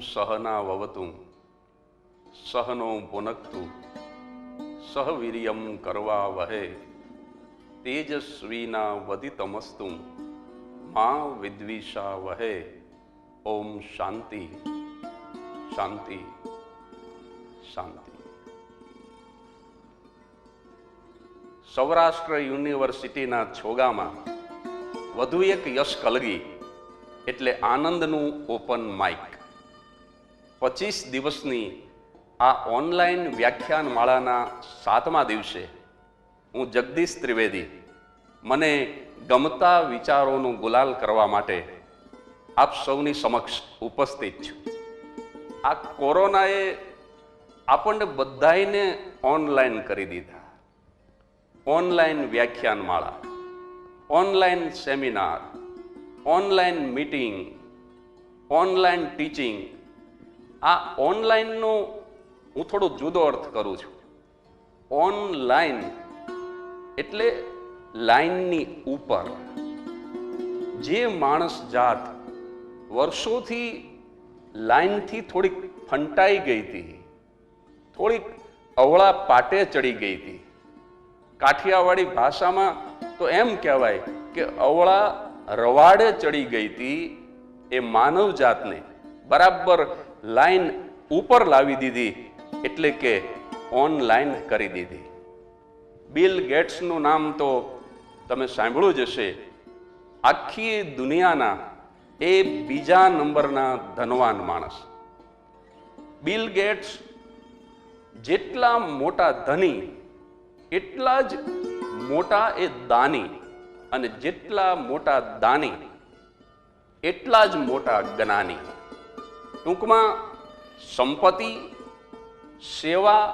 સહના વવતુ સહનો પુનક્તુ સહ વીર્યમ કરવા વહે તેજસ્વીના વદિતમસ્તુ મા વિદ્વિષા વહે ઓમ શાંતિ શાંતિ શાંતિ સૌરાષ્ટ્ર યુનિવર્સિટીના છોગામાં વધુ એક યશ કલગી, એટલે આનંદનું ઓપન માઇક. પચીસ દિવસની આ ઓનલાઈન વ્યાખ્યાન માળાના સાતમા દિવસે હું જગદીશ ત્રિવેદી મને ગમતા વિચારોનું ગુલાલ કરવા માટે આપ સૌની સમક્ષ ઉપસ્થિત છું. આ કોરોનાએ આપણને બધાને ઓનલાઈન કરી દીધા. ઓનલાઈન વ્યાખ્યાન માળા online seminar, online meeting, online teaching આ ઓનલાઈનનો હું થોડો જુદો અર્થ કરું છું. ઓનલાઈન એટલે લાઈનની ઉપર. જે માણસ જાત વર્ષોથી લાઈનથી થોડીક ફંટાઈ ગઈ હતી, થોડીક અવળા પાટે ચડી ગઈ હતી. કાઠિયાવાડી ભાષામાં તો એમ કહેવાય કે અવળા રવાડે ચડી ગઈ હતી એ માનવ જાતને. બરાબર લાઈન ઉપર લાવી દીધી એટલે કે ઓનલાઈન કરી દીધી. બિલ ગેટ્સનું નામ તો તમે સાંભળ્યું જ હશે. આખી દુનિયાના એ બીજા નંબરના ધનવાન માણસ. બિલ ગેટ્સ જેટલા મોટા ધની, એટલા જ મોટા એ દાની અને જેટલા મોટા દાની, એટલા જ મોટા જ્ઞાની ટૂંકમાં સંપત્તિ, સેવા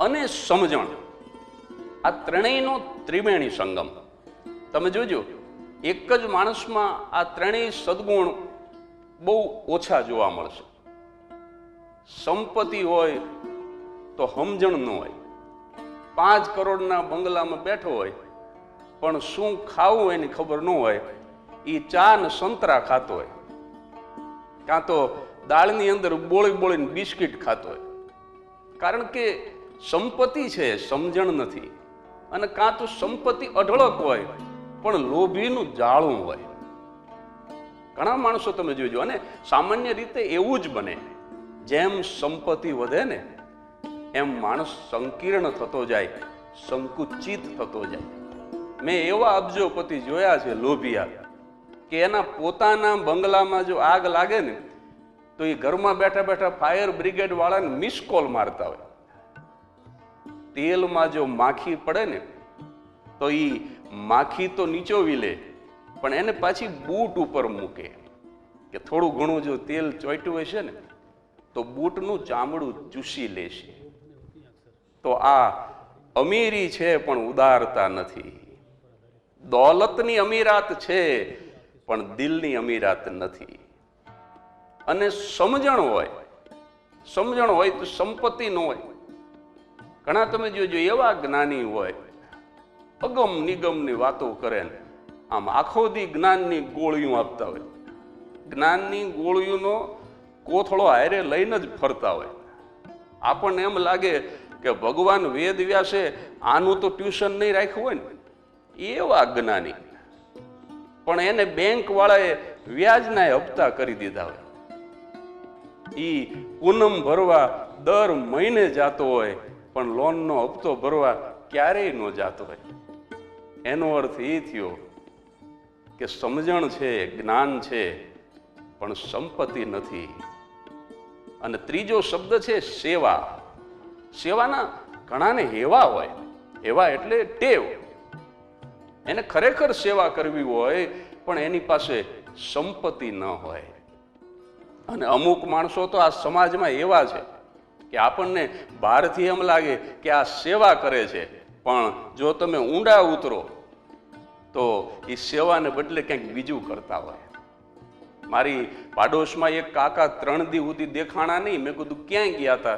અને સમજણ આ ત્રણેયનો ત્રિવેણી સંગમ. તમે જોજો, એક જ માણસમાં આ ત્રણેય સદગુણ બહુ ઓછા જોવા મળશે. સંપત્તિ હોય તો સમજણ ન હોય. પાંચ કરોડના બંગલામાં બેઠો હોય, પણ શું ખાવું એની ખબર ન હોય એ ચા ને સંતરા ખાતો હોય. કાં તો દાળની અંદર બોળી બોળીને બિસ્કિટ ખાતો હોય. કારણ કે સંપત્તિ છે, સમજણ નથી. અને કાં તો સંપત્તિ અઢળક હોય, પણ લોભીનું જાળું હોય. ઘણા માણસો તમે જોજો, અને સામાન્ય રીતે એવું જ બને. જેમ સંપત્તિ વધે ને, એમ માણસ સંકીર્ણ થતો જાય, સંકુચિત થતો જાય. મેં એવા અબજોપતિ જોયા છે, લોભિયા, કે એના પોતાના બંગલામાં જો આગ લાગે ને તો એ ઘરમાં બેઠા બેઠા ફાયર બ્રિગેડ વાળાને મિસ કોલ મારતા હોય. તેલમાં જો માખી પડે ને, તો એ માખી તો નીચોવી લે, પણ એને પાછી બૂટ ઉપર મૂકે. કે થોડું ઘણું જો તેલ ચોટ્યું હશે ને, તો બૂટનું ચામડું ચૂસી લેશે તો આ અમીરી છે પણ ઉદારતા નથી. દોલતની અમીરાત છે, પણ દિલની અમીરાત નથી. અને સમજણ હોય સમજણ હોય તો સંપત્તિ ન હોય. ઘણા તમે જોજો એવા જ્ઞાની હોય, અગમ નિગમની વાતો કરે ને, આમ આખો દી જ્ઞાનની ગોળીઓ આપતા હોય. જ્ઞાનની ગોળીઓનો કોથળો હારે લઈને જ ફરતા હોય. આપણને એમ લાગે કે ભગવાન વેદ વ્યાસે આનું તો ટ્યુશન નહીં રાખ્યું હોય ને. એવા જ્ઞાની. પણ એને બેંક વાળાએ વ્યાજના હપ્તા કરી દીધા હોય. ઈ પૂનમ ભરવા દર મહિને જાતો હોય, પણ લોનનો હપ્તો ભરવા ક્યારેય ન જાતો હોય. એનો અર્થ એ થયો કે સમજણ છે, જ્ઞાન છે, પણ સંપત્તિ નથી. અને ત્રીજો શબ્દ છે સેવા. સેવાના ઘણાને હેવા હોય, હેવા એટલે ટેવ. એને ખરેખર સેવા કરવી હોય, પણ એની પાસે સંપત્તિ ન હોય. અને અમુક માણસો તો આ સમાજમાં એવા છે કે આપણને બહારથી એમ લાગે કે આ સેવા કરે છે. પણ જો તમે ઊંડા ઉતરો, તો એ સેવાને બદલે કંઈક બીજું કરતા હોય. મારી પાડોશમાં એક કાકા ત્રણ દી સુધી દેખાણા નહીં. મેં કીધું ક્યાંય ગયા હતા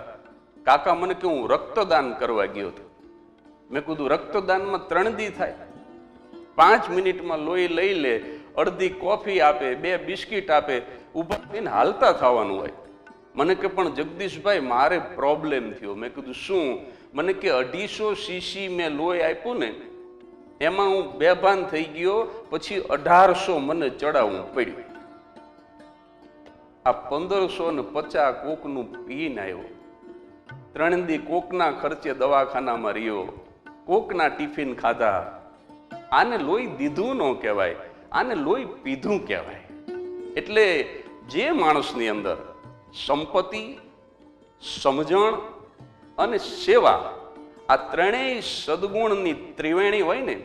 કાકા મને કે, હું રક્તદાન કરવા ગયો હતો. મેં કીધું, રક્તદાનમાં ત્રણ દી થાય. પાંચ મિનિટમાં લોહી લઈ લે, અડધી કોફી આપે, બે બિસ્કિટ આપે ઊભા થઈને હાલતા થવાનું હોય. મને કે પણ જગદીશભાઈ, મારે પ્રોબ્લેમ થયો. મેં કીધું, શું? મને કે, અઢીસો સીસી મેં લોહી આપ્યું ને, એમાં હું બેભાન થઈ ગયો, પછી અઢારસો મને ચડાવવું પડ્યું. આ પંદરસો ને પચાસ કોકનું પીન આવ્યો. ત્રણ દી કોકના ખર્ચે દવાખાનામાં રહ્યો. કોકના ટિફિન ખાધા. આને લોહી દીધું ન કહેવાય, આને લોહી પીધું કહેવાય. એટલે જે માણસની અંદર સંપત્તિ, સમજણ અને સેવા આ ત્રણેય સદગુણની ત્રિવેણી હોય ને,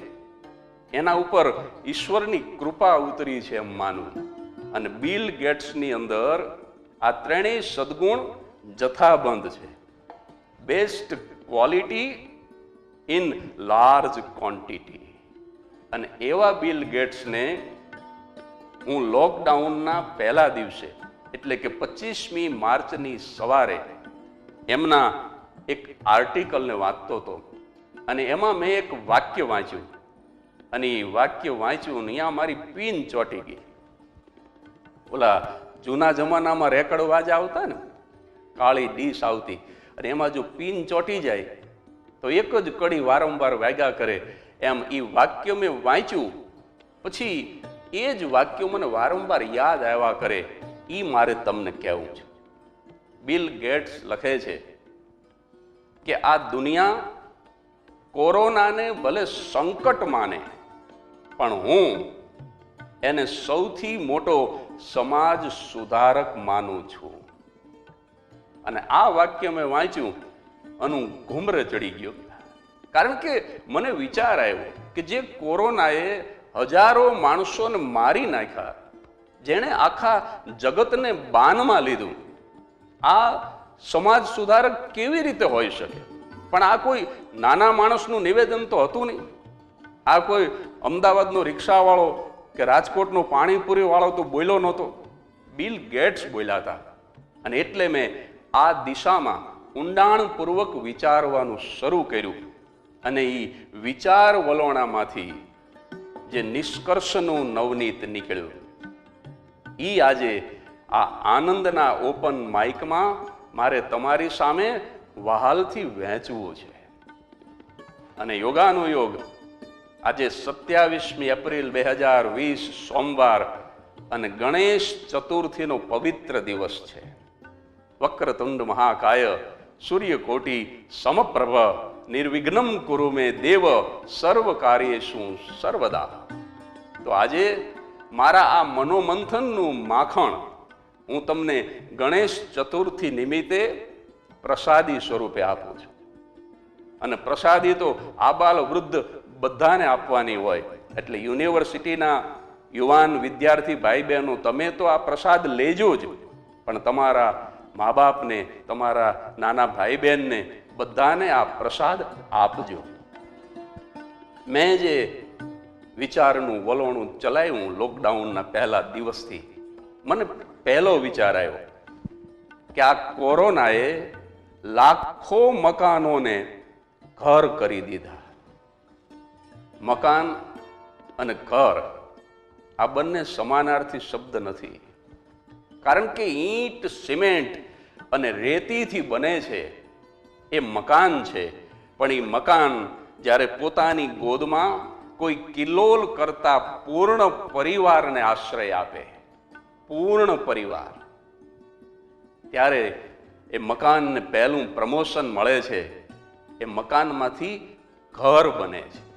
એના ઉપર ઈશ્વરની કૃપા ઉતરી છે એમ માનવું. અને બિલ ગેટ્સની અંદર આ ત્રણેય સદગુણ જથ્થાબંધ છે. Best quality in large quantity. અને એવા બિલ ગેટ્સને હું લોકડાઉનના પહેલા દિવસે, એટલે કે પચીસમી માર્ચની સવારે, એમના એક આર્ટિકલને વાંચતો હતો. અને એમાં મેં એક વાક્ય વાંચ્યું. અને એ વાક્ય વાંચ્યું ને અહીંયા મારી પીન ચોંટી ગઈ. ઓલા જૂના જમાનામાં રેકર્ડ વાજા આવતા ને, કાળી ડીશ આવતી, અને એમાં જો પીન ચોંટી જાય, તો એક જ કડી વારંવાર વાગ્યા કરે. એમ એ વાક્ય મેં વાંચ્યું. પછી એ જ વાક્યો મને વારંવાર યાદ આવ્યા કરે એ મારે તમને કહેવું છે. બિલ ગેટ્સ લખે છે કે આ દુનિયા કોરોનાને ભલે સંકટ માને, પણ હું એને સૌથી મોટો સમાજ સુધારક માનું છું. અને આ વાક્ય મેં વાંચ્યું, અનું ઘુમરે ચડી ગયો. કારણ કે મને વિચાર આવ્યો કે જે કોરોનાએ હજારો માણસોને મારી નાખ્યા. જેણે આખા જગતને બાનમાં લીધું. આ સમાજ સુધારક કેવી રીતે હોઈ શકે? પણ આ કોઈ નાના માણસનું નિવેદન તો હતું નહીં. આ કોઈ અમદાવાદનો રિક્ષાવાળો કે રાજકોટનો પાણીપુરી વાળો તો બોલ્યો નહોતો. બિલ ગેટ્સ બોલ્યા હતા. અને એટલે મેં આ દિશામાં ઊંડાણપૂર્વક વિચારવાનું શરૂ કર્યું. અને એ વિચાર વલોણામાંથી જે નિષ્કર્ષનું નવનીત નીકળ્યું. એ આજે આ આનંદના ઓપન માઇકમાં મારે તમારી સામે વહાલથી વહેંચવું છે. અને યોગાનુયોગ આજે સત્યાવીસમી એપ્રિલ બે હજાર વીસ સોમવાર અને ગણેશ ચતુર્થીનો પવિત્ર દિવસ છે. વક્રતુંડ મહાકાય સૂર્યકોટી સમપ્રભ નિર્વિઘ્નમ કુરુ મે દેવ સર્વ શું સર્વદા. તો આજે મારા આ મનોમંથનનું માખણ હું તમને ગણેશ ચતુર્થી નિમિત્તે પ્રસાદી સ્વરૂપે આપું છું. અને પ્રસાદી તો આબાલ વૃદ્ધ બધાને આપવાની હોય. એટલે યુનિવર્સિટીના યુવાન વિદ્યાર્થી ભાઈ બહેનો તમે તો આ પ્રસાદ લેજો જ. પણ તમારા મા બાપને, તમારા નાના ભાઈ બહેનને બધાને આ પ્રસાદ આપજો. મેં જે વિચારનું વલોણું ચલાવ્યું લોકડાઉનના પહેલા દિવસથી, મને પહેલો વિચાર આવ્યો કે આ કોરોનાએ લાખો મકાનોને ઘર કરી દીધા. મકાન અને ઘર આ બંને સમાનાર્થી શબ્દ નથી. કારણ કે ઈંટ, સિમેન્ટ અને રેતીથી બને છે એ મકાન છે. પણ એ મકાન જ્યારે પોતાની ગોદમાં કોઈ કિલોલ કરતા પૂર્ણ પરિવારને આશ્રય આપે. પૂર્ણ પરિવાર. ત્યારે એ મકાનને પહેલું પ્રમોશન મળે છે. એ મકાનમાંથી ઘર બને છે.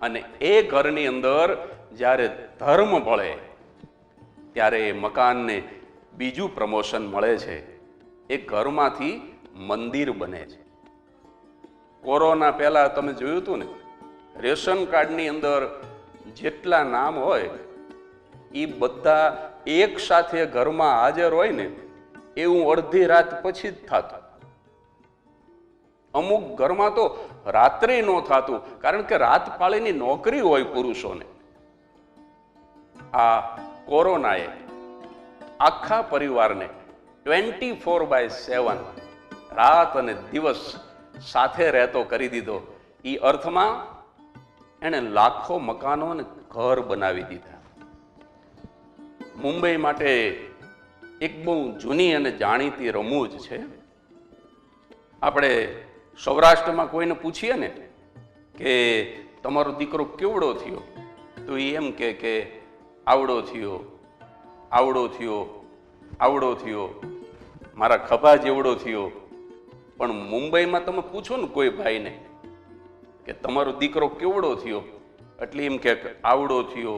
અને એ ઘરની અંદર જ્યારે ધર્મ ભળે, ત્યારે એ મકાનને બીજું પ્રમોશન મળે છે. એ ઘરમાંથી મંદિર બને છે. કોરોના પહેલા તમે જોયું હતું ને, રેશન કાર્ડની અંદર જેટલા નામ હોય એ બધા એક સાથે ઘરમાં હાજર હોય ને એવું અડધી રાત પછી જ થતું. અમુક ઘરમાં તો રાત્રે ન થતું, કારણ કે રાત પાળીની નોકરી હોય પુરુષોને. આ કોરોનાએ આખા પરિવારને ટ્વેન્ટી ફોર બાય સેવન રાત અને દિવસ સાથે રહેતો કરી દીધો. એ અર્થમાં એણે લાખો મકાનો અને ઘર બનાવી દીધા. મુંબઈ માટે એક બહુ જૂની અને જાણીતી રમૂજ છે. આપણે સૌરાષ્ટ્રમાં કોઈને પૂછીએ ને કે તમારો દીકરો કેવડો થયો? તો એ એમ કે કે આવડો થયો આવડો થયો આવડો થયો. મારા ખભા જેવડો થયો. પણ મુંબઈમાં તમે પૂછો ને કોઈ ભાઈને કે તમારો દીકરો કેવડો થયો, એટલે એમ કે આવડો થયો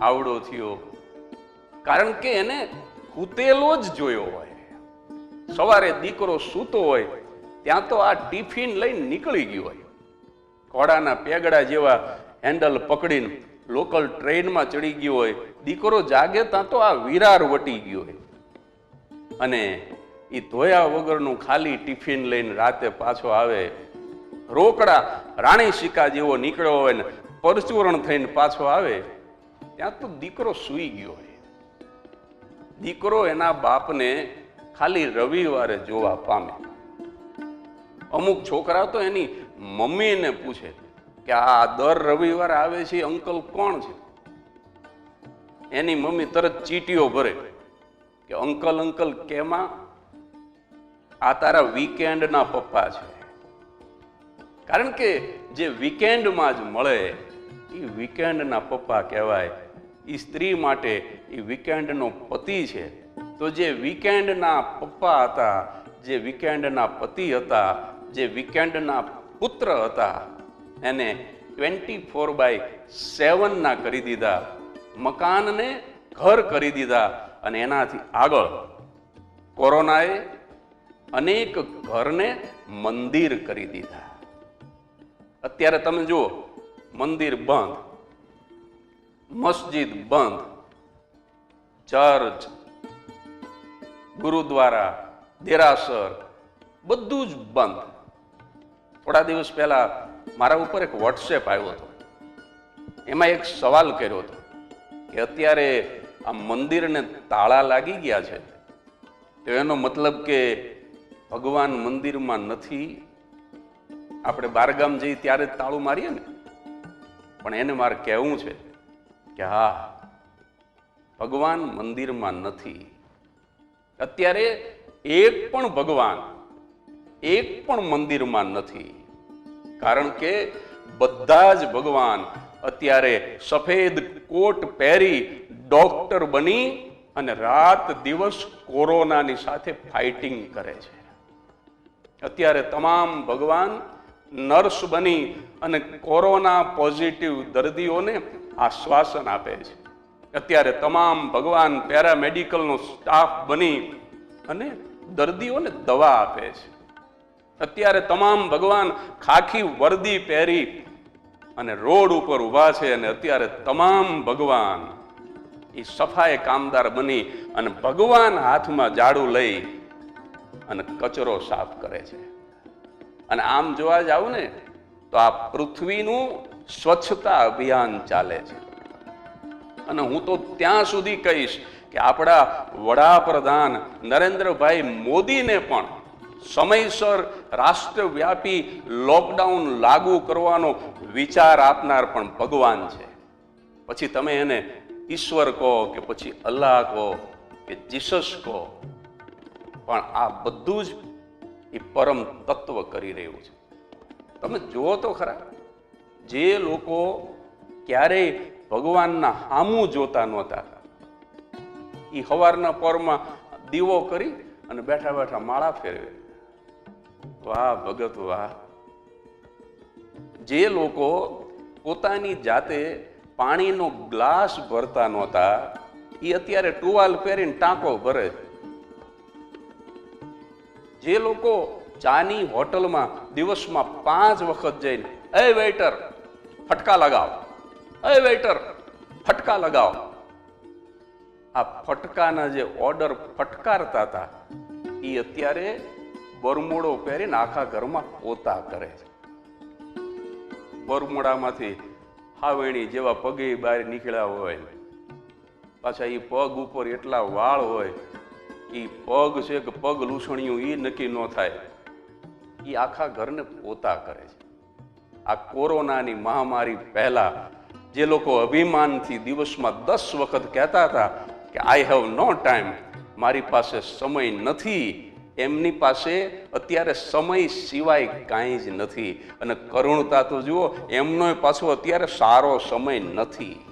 આવડો થયો. કારણ કે એને કૂતેલો જ જોયો હોય. સવારે દીકરો સૂતો હોય, ત્યાં તો આ ટિફિન લઈને નીકળી ગયો હોય. ઘોડાના પેગડા જેવા હેન્ડલ પકડીને લોકલ ટ્રેનમાં ચડી ગયો હોય. દીકરો જાગે ત્યાં તો આ વિરાર વટી ગયો હોય. અને એ ધોયા વગરનું ખાલી ટિફિન લઈને રાતે પાછો આવે. રોકડા, રાણી શિકા જેવો નીકળ્યો હોય ને, પરચુરણ થઈને પાછો આવે, ત્યાં તો દીકરો સૂઈ ગયો હોય. દીકરો એના બાપને ખાલી રવિવારે જોવા પામે. અમુક છોકરા તો એની મમ્મીને પૂછે કે આ દર રવિવારે આવે છે અંકલ કોણ છે? એની મમ્મી તરત ચીટીઓ ભરે કે અંકલ અંકલ કેમાં આ તારા વીકેન્ડના પપ્પા છે. કારણ કે જે વીકેન્ડમાં જ મળે, એ વીકેન્ડના પપ્પા કહેવાય. એ સ્ત્રી માટે એ વીકેન્ડનો પતિ છે. તો જે વીકેન્ડના પપ્પા હતા, જે વીકેન્ડના પતિ હતા, જે વીકેન્ડના પુત્ર હતા, એને ટ્વેન્ટી ફોર બાય સેવનના કરી દીધા. મકાનને ઘર કરી દીધા અને એનાથી આગળ કોરોનાએ અનેક ઘરને મંદિર કરી દીધા. અત્યારે તમે જુઓ, મંદિર બંધ, મસ્જિદ બંધ, ચર્ચ, ગુરુદ્વારા, દેરાસર, બધું જ બંધ. થોડા દિવસ પહેલા મારા ઉપર એક વોટ્સએપ આવ્યો હતો. એમાં એક સવાલ કર્યો હતો કે અત્યારે આ મંદિરને તાળા લાગી ગયા છે? તો એનો મતલબ કે ભગવાન મંદિરમાં નથી. આપણે બારગામ જઈ ત્યારે જ તાળું મારીએ ને. પણ એને મારે કહેવું છે કે હા, ભગવાન મંદિરમાં નથી. અત્યારે એક પણ ભગવાન, એક પણ મંદિરમાં નથી. કારણ કે બધા જ ભગવાન અત્યારે સફેદ કોટ પહેરી ડોક્ટર બની અને રાત દિવસ કોરોનાની સાથે ફાઇટિંગ કરે છે. અત્યારે તમામ ભગવાન નર્સ બની અને કોરોના પોઝિટિવ દર્દીઓને આશ્વાસન આપે છે. અત્યારે તમામ ભગવાન પેરામેડિકલનો સ્ટાફ બની અને દર્દીઓને દવા આપે છે. અત્યારે તમામ ભગવાન ખાખી વર્દી પહેરી અને રોડ ઉપર ઊભા છે અને અત્યારે તમામ ભગવાન એ સફાઈ કામદાર બની અને ભગવાન હાથમાં જાડું લઈ અને કચરો સાફ કરે છે. અને આમ જોવા જાવ ને, તો આ પૃથ્વીનું સ્વચ્છતા અભિયાન ચાલે છે. અને હું તો ત્યાં સુધી કહીશ કે આપણા વડાપ્રધાન નરેન્દ્રભાઈ મોદીને પણ સમયસર રાષ્ટ્રવ્યાપી લોકડાઉન લાગુ કરવાનો વિચાર આપનાર પણ ભગવાન છે. પછી તમે એને ઈશ્વર કહો કે પછી અલ્લાહ કહો કે જીસસ કહો. પણ આ બધું જ એ પરમ તત્વ કરી રહ્યું છે. તમે જુઓ તો ખરા, જે લોકો ક્યારેય ભગવાનના હામું જોતા નહોતા. એ સવારના પરમાં દીવો કરી અને બેઠા બેઠા માળા ફેરવે. વાહ ભગત વાહ. જે લોકો પોતાની જાતે પાણીનો ગ્લાસ ભરતા નહોતા એ અત્યારે ટુવાલ પહેરીને ટાંકો ભરે જે લોકો ચાની હોટલમાં દિવસમાં પાંચ વખત જઈને, એ વેઇટર ફટકા લગાવ, એ વેઇટર ફટકા લગાવ. આ ફટકાના જે ઓર્ડર ફટકારતા હતા એ અત્યારે બરમોડો પહેરીને આખા ઘરમાં પોતા કરે છે. બરમોડામાંથી હાવેણી જેવા પગે બહાર નીકળ્યા હોય પાછા એ પગ ઉપર એટલા વાળ હોય એ પગ છે કે પગ લૂસણિયું એ નક્કી ન થાય. એ આખા ઘરને પોતા કરે છે. આ કોરોનાની મહામારી પહેલા જે લોકો અભિમાનથી દિવસમાં દસ વખત કહેતા હતા કે આઈ હેવ નો ટાઈમ મારી પાસે સમય નથી. એમની પાસે અત્યારે સમય સિવાય કાંઈ જ નથી. અને કરુણતા તો જુઓ, એમનો પાછો અત્યારે સારો સમય નથી.